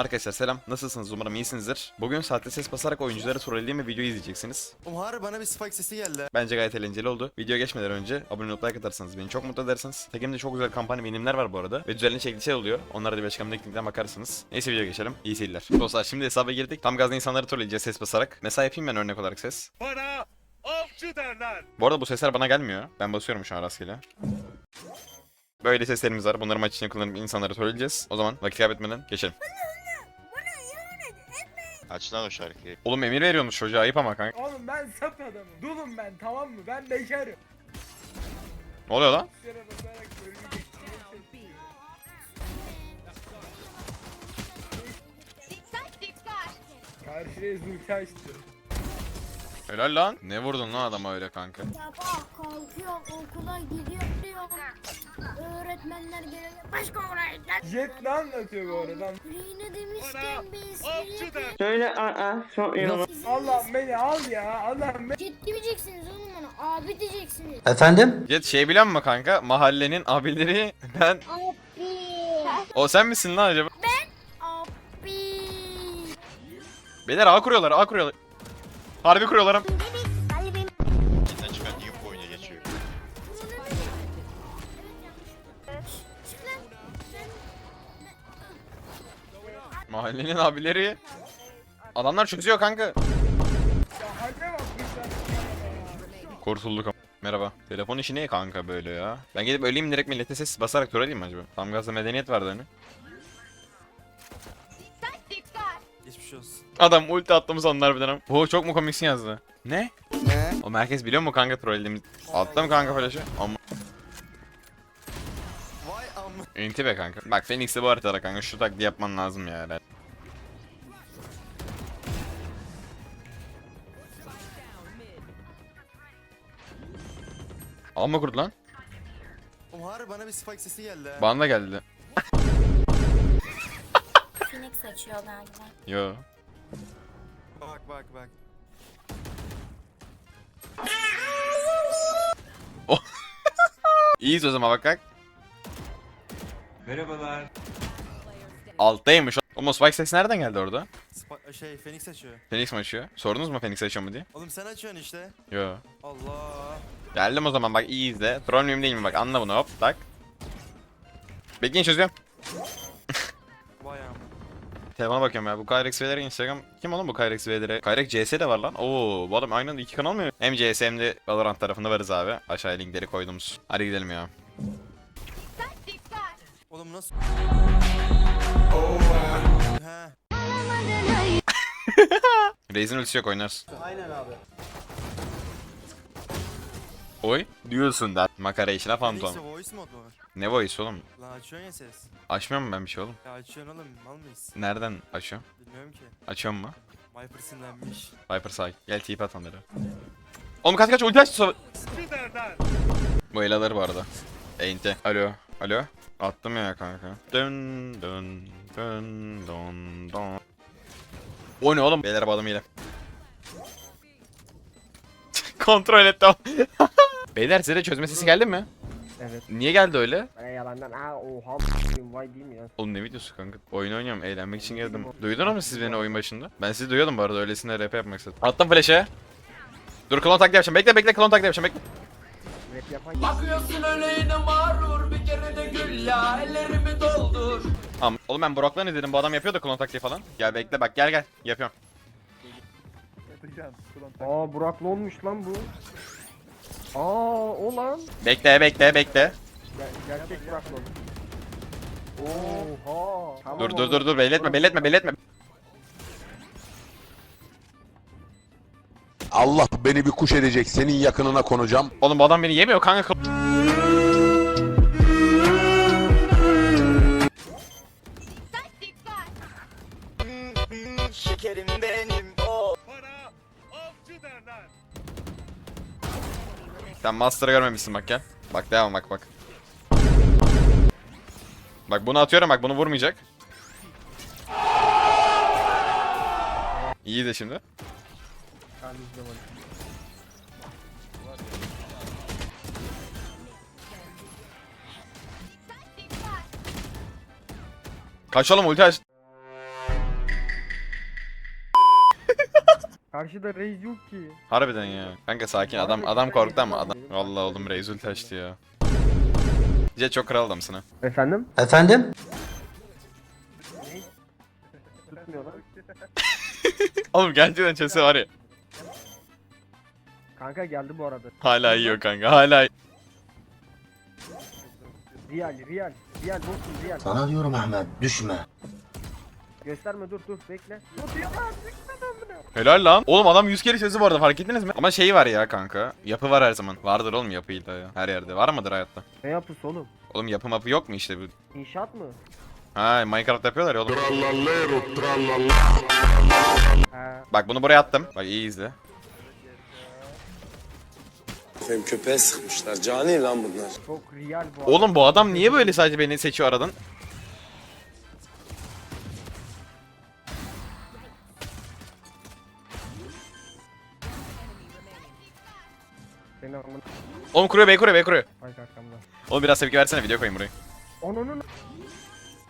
Arkadaşlar selam. Nasılsınız? Umarım iyisinizdir. Bugün sahte ses basarak oyuncuları trollediğim bir video izleyeceksiniz. Harbi bana bir spike sesi geldi. Bence gayet eğlenceli oldu. Videoya geçmeden önce abone olup like atarsanız beni çok mutlu edersiniz. Tekimde çok güzel kampanya benimler var bu arada. Ve düzenli çekilişler oluyor. Onlara da bir açıklama linkten bakarsınız. Neyse videoya geçelim. İyi seyirler. Dostlar şimdi hesaba girdik. Tam gazda insanları trolleyeceğiz ses basarak. Mesela yapayım ben örnek olarak ses. Bana avcı derler. Bu arada bu sesler bana gelmiyor. Ben basıyorum şu an rastgele. Böyle seslerimiz var. Bunları maç içinde kullanıp insanları trolleyeceğiz. O zaman vakit kaybetmeden geçelim. Aç lan o şarkıyı. Oğlum emir veriyorsunuz çocuğa ayıp ama kanka. Oğlum ben sap adamım. Dulum ben tamam mı? Ben bekarım. Ne oluyor lan? Şöyle. Karşıya zulti açtı. Helal lan. Ne vurdun lan adama öyle kanka? Sabah kalkıyorum okula gidiyorum. Öğretmenler gelene başka öğretmen. Jet ne anlatıyor bu arada? Rine demişken bir espri der. Söyle aa çok iyi olur. Allah'ım beni al ya. Allah'ım beni. Jet demeyeceksiniz oğlum bana. Abi diyeceksiniz. Efendim? Jet şey biliyor musun kanka? Mahallenin abileri ben... Abi. O sen misin lan acaba? Abi. Beyler A kuruyorlar A kuruyorlar. Harbi kuruyorlar am- İçinden çıkan Nuke oyuna geçiyor. Mahallenin abileri. Adamlar çözüyor kanka. Kurtulduk Merhaba. Telefon işi ne kanka böyle ya? Ben gidip öleyim direkt millete ses basarak trolleyeyim mi acaba? Tam gazda medeniyet vardı hani. Geçmiş olsun. Adam ulti attığımız anlar bir dönem. Oo çok mu komiksin yazdı. Ne? Ne? O merkez biliyor mu kanka trollediğimiz? Attım kanka flash'ı. Ama Vay am. enti be kanka. Bak Phoenix'i bu haritada kanka şu taklidi yapman lazım ya. Ben. Alma kurdu lan. Oğlum harbi bana bir spike sesi geldi. Bana da geldi. Açıyor galiba. Yo. Bak bak bak. İyiyiz o zaman bak bak. Merhabalar. Alttaymış. O Spike ses nereden geldi orada? Spa- şey Phoenix açıyor. Phoenix mi açıyor? Sordunuz mu Phoenix açıyor mu diye? Oğlum sen açıyorsun işte. Yo. Allah. Geldim o zaman bak iyi izle. Troll müyüm değil mi bak anla bunu hop tak. Bekleyin çözüyorum. Telefona bakıyorum ya bu Kyrex V'lere Instagram kim oğlum bu Kyrex V'lere? Kyrex CS de var lan. Oo bu adam aynı anda iki kanal mı? Hem CS hem de Valorant tarafında varız abi. Aşağıya linkleri koydumuz. Hadi gidelim ya. Oğlum nasıl? Raze'in ultisi yok oynarsın. Aynen abi. Oy diyorsun da. Makara işine fantom. voice mod var? Ne voice oğlum? Lan açıyorsun ya ses. Açmıyor mu ben bir şey oğlum? Ya açıyorsun oğlum mal mıyız? Nereden açıyorum? Bilmiyorum ki. Açıyorum mu? Viper sinirlenmiş. Viper sağ. Gel TP at onları. Oğlum kaç kaç ulti derler. Bu el alır bu arada. Eğinti. Alo. Alo. Attım ya kanka. Dön dön dön dön dön. O ne oğlum? Beyler bu adam hile. Kontrol etti o. Beyler size de çözme sesi geldi mi? Evet. Niye geldi öyle? Bana yalandan aa oha vay diyeyim ya. Oğlum ne videosu kanka? Oyun oynuyorum, eğlenmek için geldim. Duydunuz mu siz beni oyun başında? Ben sizi duyuyordum bu arada, öylesine rap yapmak istedim. Attım flash'e. Dur klon taklidi yapacağım. Bekle bekle klon taklidi yapacağım. Bekle. Rap yapan Bakıyorsun öleğine mağrur bir kere de gül ya ellerimi doldur. Tamam. Oğlum ben Brock'la ne dedim? Bu adam yapıyor da klon taklidi falan. Gel bekle bak gel gel. Yapıyorum. Aa Burak'la olmuş lan bu. Aa o lan. Bekle bekle bekle. Ger gerçek. Oha. Tamam Dur dur oğlum. dur dur belletme belletme belletme. Allah beni bir kuş edecek. Senin yakınına konacağım. Oğlum bu adam beni yemiyor kanka. Dikkat dikkat. Şekerim benim o. Bana avcı derler. Sen Master'ı görmemişsin bak gel. Bak devam bak bak. Bak bunu atıyorum bak bunu vurmayacak. İyi de şimdi. Hadi izle bak. Kaç oğlum ulti aç. Karşıda Reis yok ki. Harbiden ya. Kanka sakin adam adam korktu ama adam. Vallahi oğlum Reis ulti açtı ya. Jet çok kral adamsın ha. Efendim? Efendim? Oğlum gerçekten çese var ya. Kanka geldi bu arada. Hala yiyor kanka hala. Real, real. Real dostum real. Sana diyorum Ahmet düşme. Gösterme dur dur bekle. Dur ya lan bekle. Helal lan. Oğlum adam 100 kere sözü bu arada fark ettiniz mi? Ama şey var ya kanka. Yapı var her zaman. Vardır oğlum yapıyla ya. Her yerde. Var mıdır hayatta? Ne yapısı oğlum? Oğlum yapı mapı yok mu işte bu? İnşaat mı? Ha Minecraft yapıyorlar ya oğlum. He. Bak bunu buraya attım. Bak iyi izle. Benim köpeğe sıkmışlar. Cani lan bunlar. Çok real bu arada. Oğlum bu adam niye böyle sadece beni seçiyor aradan? Seni amına. Oğlum kuruyor bey kuruyor bey kuruyor. Arkamda. Oğlum biraz tepki versene video koyayım buraya. Onun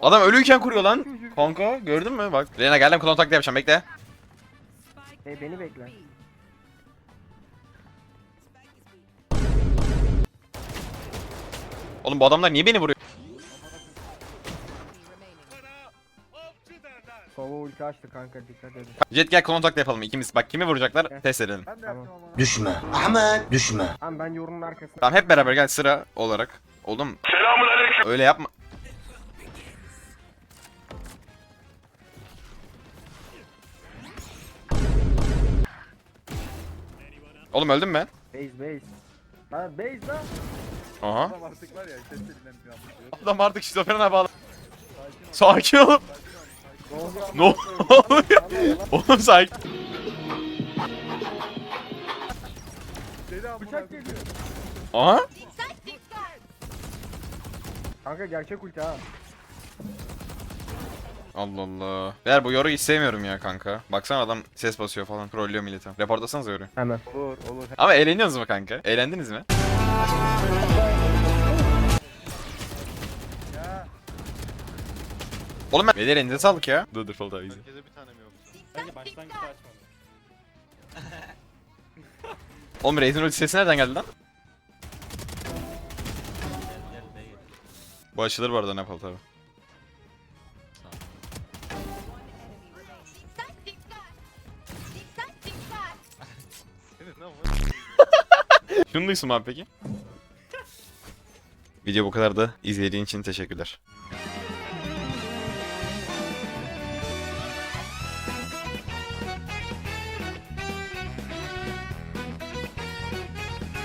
Adam ölüyken kuruyor lan. Kanka gördün mü bak. Reyna geldim klon taklidi yapacağım bekle. e, beni bekle. Oğlum bu adamlar niye beni vuruyor? Açtı kanka dikkat edin. Jet gel klon taklidi yapalım ikimiz. Bak kimi vuracaklar test edelim. Tamam. Düşme. Ahmet düşme. Tamam ben yorunun arkasına. Tamam hep beraber gel sıra olarak. Oğlum. Öyle yapma. Oğlum öldüm ben. Base base. Ha base lan. Aha. Adam artık var ya ses elinden bir anlıyor. Adam artık şizofrene bağlı. Sakin olun. Ne oluyor? Oğlum sakin. Bıçak geliyor. Aha. Kanka gerçek ulti ha. Allah Allah. Ver bu yoru hiç sevmiyorum ya kanka. Baksana adam ses basıyor falan. Trollüyor milleti. Reportlasanız yoru. Hemen. Olur olur. Ama eğleniyorsunuz mu kanka? Eğlendiniz mi? Oğlum ben... Beyler elinize sağlık ya. Dur dur daha easy. Herkese bir tane mi yoksa? Bence başlangıçta açmadım. Oğlum Raze'in ulti sesi nereden geldi lan? Bu açılır bu arada ne yapalım tabi. Şunu duysun abi peki. Video bu kadar da izlediğin için teşekkürler.